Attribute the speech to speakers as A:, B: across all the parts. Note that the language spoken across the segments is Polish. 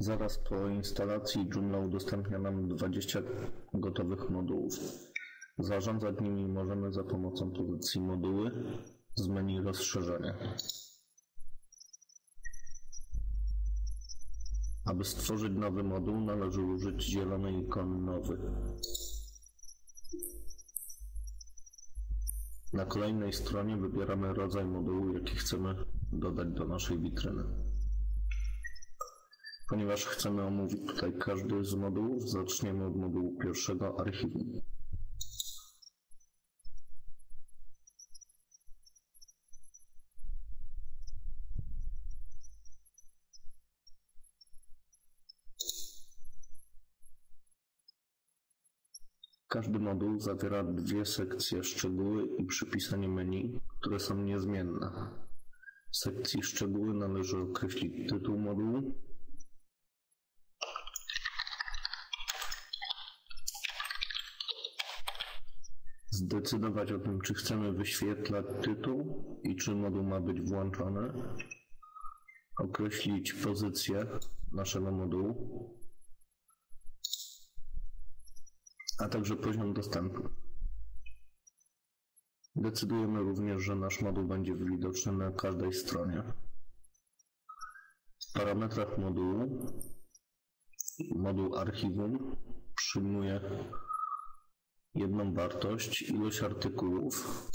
A: Zaraz po instalacji Joomla udostępnia nam 20 gotowych modułów. Zarządzać nimi możemy za pomocą pozycji moduły z menu rozszerzenia. Aby stworzyć nowy moduł należy użyć zielonej ikony nowy. Na kolejnej stronie wybieramy rodzaj modułu, jaki chcemy dodać do naszej witryny. Ponieważ chcemy omówić tutaj każdy z modułów, zaczniemy od modułu pierwszego archiwum. Każdy moduł zawiera dwie sekcje szczegóły i przypisanie menu, które są niezmienne. W sekcji szczegóły należy określić tytuł modułu, zdecydować o tym, czy chcemy wyświetlać tytuł i czy moduł ma być włączony, określić pozycję naszego modułu, a także poziom dostępu. Decydujemy również, że nasz moduł będzie widoczny na każdej stronie. W parametrach modułu moduł archiwum przyjmuje jedną wartość, ilość artykułów,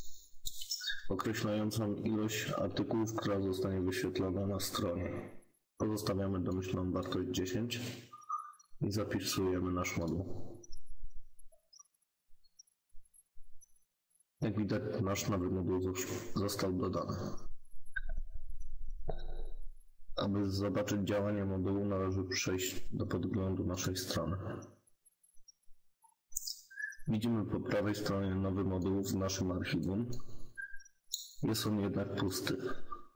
A: określającą ilość artykułów, która zostanie wyświetlona na stronie. Pozostawiamy domyślną wartość 10 i zapisujemy nasz moduł. Jak widać, nasz nowy moduł został dodany. Aby zobaczyć działanie modułu, należy przejść do podglądu naszej strony. Widzimy po prawej stronie nowy moduł w naszym archiwum. Jest on jednak pusty.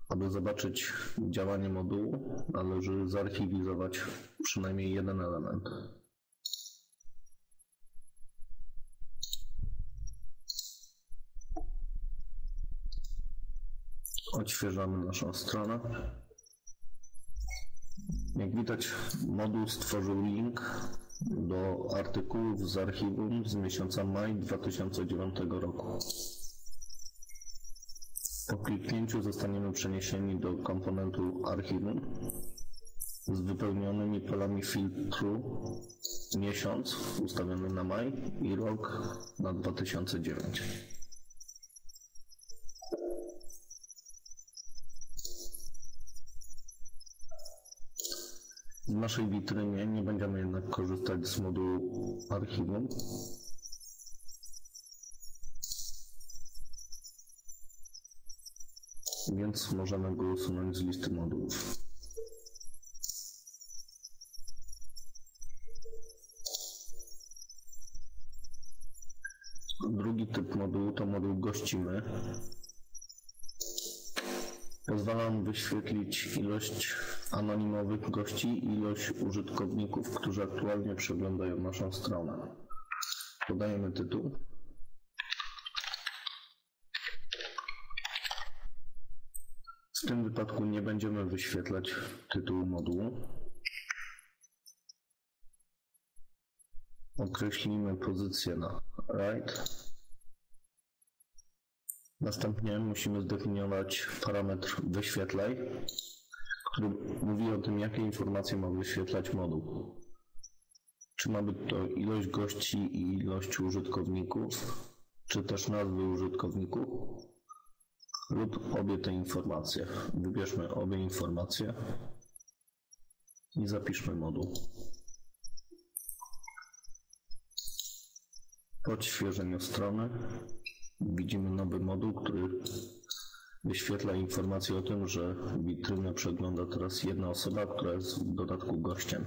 A: Aby zobaczyć działanie modułu, należy zarchiwizować przynajmniej jeden element. Odświeżamy naszą stronę. Jak widać, moduł stworzył link do artykułów z archiwum z miesiąca maj 2009 roku. Po kliknięciu zostaniemy przeniesieni do komponentu archiwum z wypełnionymi polami filtru miesiąc ustawiony na maj i rok na 2009. naszej witrynie nie będziemy jednak korzystać z modułu archiwum. Więc możemy go usunąć z listy modułów. Drugi typ modułu to moduł gościmy. Pozwala on wyświetlić ilość anonimowych gości i ilość użytkowników, którzy aktualnie przeglądają naszą stronę. Podajemy tytuł. W tym wypadku nie będziemy wyświetlać tytułu modułu. Określimy pozycję na right. Następnie musimy zdefiniować parametr wyświetlaj, który mówi o tym, jakie informacje ma wyświetlać moduł. Czy ma być to ilość gości i ilość użytkowników, czy też nazwy użytkowników, lub obie te informacje. Wybierzmy obie informacje i zapiszmy moduł. Po odświeżeniu strony widzimy nowy moduł, który wyświetla informację o tym, że witrynę przegląda teraz jedna osoba, która jest w dodatku gościem.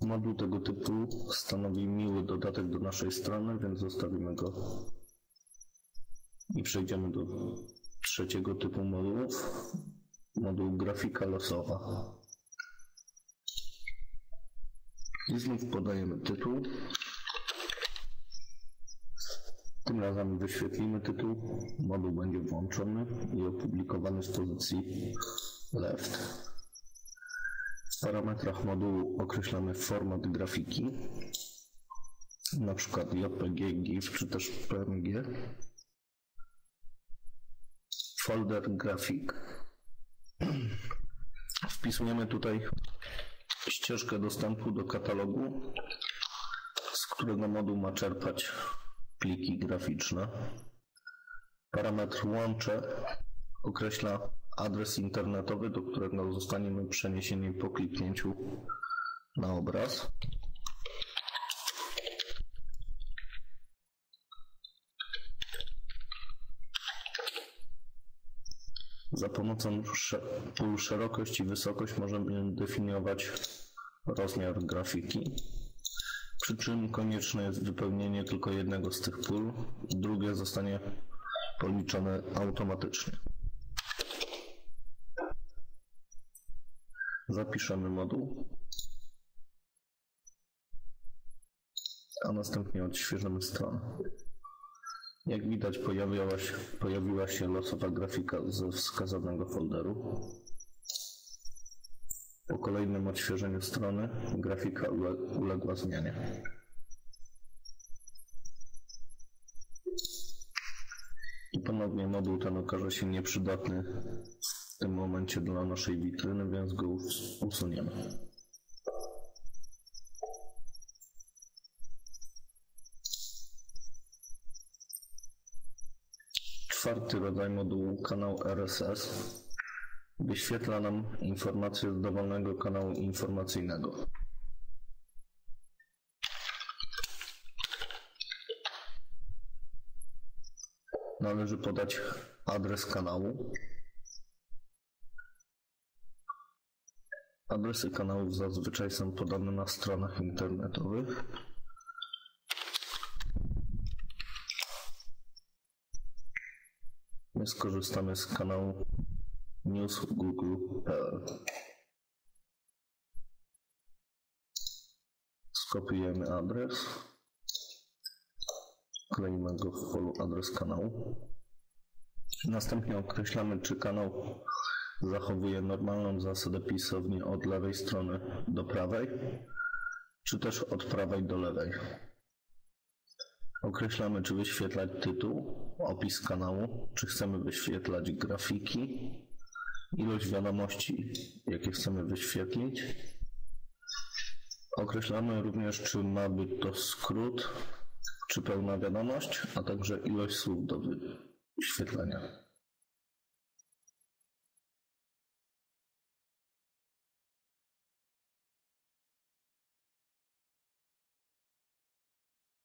A: Moduł tego typu stanowi miły dodatek do naszej strony, więc zostawimy go i przejdziemy do trzeciego typu modułów. Moduł grafika losowa. I znów podajemy tytuł. Tym razem wyświetlimy tytuł, moduł będzie włączony i opublikowany z pozycji left. W parametrach modułu określamy format grafiki, na przykład JPG, GIF czy też PNG. Folder grafik. Wpisujemy tutaj ścieżkę dostępu do katalogu, z którego moduł ma czerpać pliki graficzne. Parametr łącze określa adres internetowy, do którego zostaniemy przeniesieni po kliknięciu na obraz. Pomocą pól szerokość i wysokość możemy definiować rozmiar grafiki, przy czym konieczne jest wypełnienie tylko jednego z tych pól, drugie zostanie policzone automatycznie. Zapiszemy moduł, a następnie odświeżymy stronę. Jak widać pojawiła się, pojawiła się losowa grafika ze wskazanego folderu. Po kolejnym odświeżeniu strony grafika ule, uległa zmianie. I ponownie moduł ten okaże się nieprzydatny w tym momencie dla naszej witryny, więc go usuniemy. Czwarty rodzaj modułu, kanał RSS, wyświetla nam informacje z dowolnego kanału informacyjnego. Należy podać adres kanału. Adresy kanałów zazwyczaj są podane na stronach internetowych. My skorzystamy z kanału newsgoogle.pl. Skopiujemy adres. Kleimy go w polu adres kanału. Następnie określamy, czy kanał zachowuje normalną zasadę pisowni od lewej strony do prawej, czy też od prawej do lewej. Określamy, czy wyświetlać tytuł, opis kanału, czy chcemy wyświetlać grafiki, ilość wiadomości, jakie chcemy wyświetlić. Określamy również, czy ma być to skrót, czy pełna wiadomość, a także ilość słów do wyświetlenia.